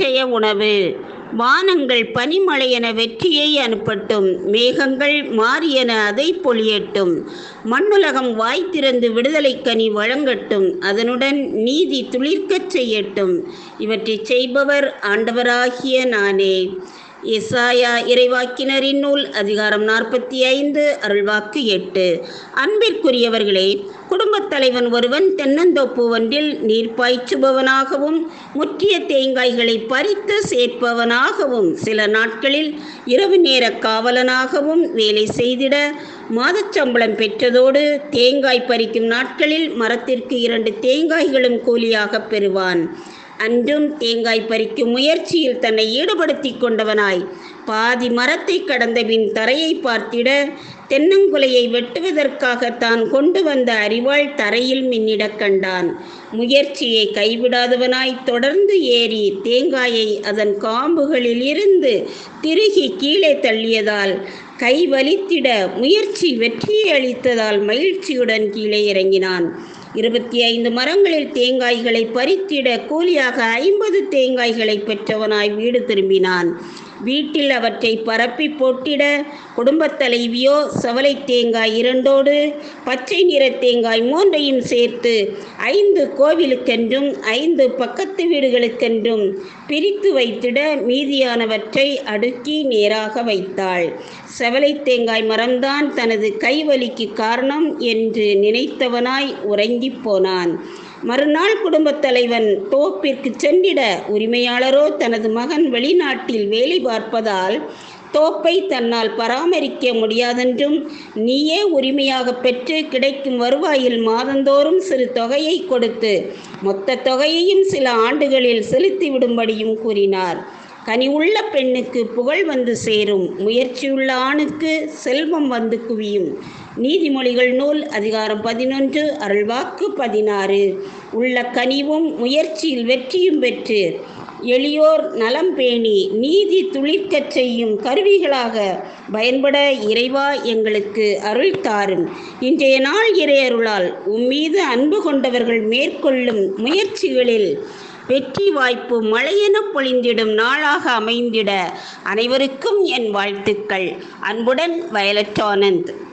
நிச்சய உணவு. வானங்கள் பனிமழையென வெற்றியை அனுப்பட்டும். மேகங்கள் மாறியென அதை பொழியட்டும். மண்ணுலகம் வாய் திறந்து விடுதலை கனி வழங்கட்டும். அதனுடன் நீதி துளிர்க்கச் செய்யட்டும். இவற்றைச் செய்பவர் ஆண்டவராகிய நானே. இசாயா இறைவாக்கினரின் நூல் அதிகாரம் நாற்பத்தி ஐந்து அருள்வாக்கு எட்டு. அன்பிற்குரியவர்களே குடும்பத் தலைவன் ஒருவன் தென்னந்தோப்பு ஒன்றில் நீர் பாய்ச்சுபவனாகவும் முற்றிய தேங்காய்களை பறித்து சேர்ப்பவனாகவும் சில நாட்களில் இரவு நேர காவலனாகவும் வேலை செய்திட மாதச்சம்பளம் பெற்றதோடு தேங்காய் பறிக்கும் நாட்களில் மரத்திற்கு இரண்டு தேங்காய்களும் கூலியாக பெறுவான். அன்றும் தேங்காய் பறிக்கும் முயற்சியில் தன்னை ஈடுபடுத்தி கொண்டவனாய். பாதி மரத்தை கடந்தபின் தரையை பார்த்திட தென்னங்குலையை வெட்டுவதற்காக தான் கொண்டு வந்த அறிவாள் தரையில் மின்னிடக் கண்டான். முயற்சியை கைவிடாதவனாய் தொடர்ந்து ஏறி தேங்காயை அதன் காம்புகளில் இருந்து திருகி கீழே தள்ளியதால் கை வலித்திட முயற்சி வெற்றியை அளித்ததால் மகிழ்ச்சியுடன் கீழே இறங்கினான். இருபத்தி ஐந்து மரங்களில் தேங்காய்களை பறித்திட கூலியாக ஐம்பது தேங்காய்களை பெற்றவனாய் வீடு திரும்பினான். வீட்டில் அவற்றை பரப்பி போட்டிட குடும்பத் தலைவியோ சவலை தேங்காய் இரண்டோடு பச்சை நிற தேங்காய் மூன்றையும் சேர்த்து ஐந்து கோவிலுக்கென்றும் ஐந்து பக்கத்து வீடுகளுக்கென்றும் பிரித்து வைத்திட மீதியானவற்றை அடுக்கி நேராக வைத்தாள். செவலை தேங்காய் மரம்தான் தனது கைவலிக்கு காரணம் என்று நினைத்தவனாய் உறங்கிப் போனான். மறுநாள் குடும்பத் தலைவன் தோப்பிற்கு சென்றிட உரிமையாளரோ தனது மகன் வெளிநாட்டில் வேலை பார்ப்பதால் தோப்பை தன்னால் பராமரிக்க முடியாதென்றும் நீயே உரிமையாக பெற்று கிடைக்கும் வருவாயில் மாதந்தோறும் சிறு தொகையை கொடுத்து மொத்த தொகையையும் சில ஆண்டுகளில் செலுத்திவிடும்படியும் கூறினார். கனிவுள்ள பெண்ணுக்கு புகழ் வந்து சேரும் முயற்சியுள்ள ஆணுக்கு செல்வம் வந்து குவியும். நீதிமொழிகள் நூல் அதிகாரம் பதினொன்று அருள்வாக்கு பதினாறு. உள்ள கனிவும் முயற்சியில் வெற்றியும் பெற்று எளியோர் நலம் பேணி நீதி துளிர்க்கச் செய்யும் கருவிகளாக பயன்பட இறைவா எங்களுக்கு அருள் தாரும். இன்றைய நாள் இறையருளால் உம்மீது அன்பு கொண்டவர்கள் மேற்கொள்ளும் முயற்சிகளில் வெற்றி வாய்ப்பு மழையென பொழிந்திடும் நாளாக அமைந்திட அனைவருக்கும் என் வாழ்த்துக்கள். அன்புடன் வயலட் ஆனந்த்.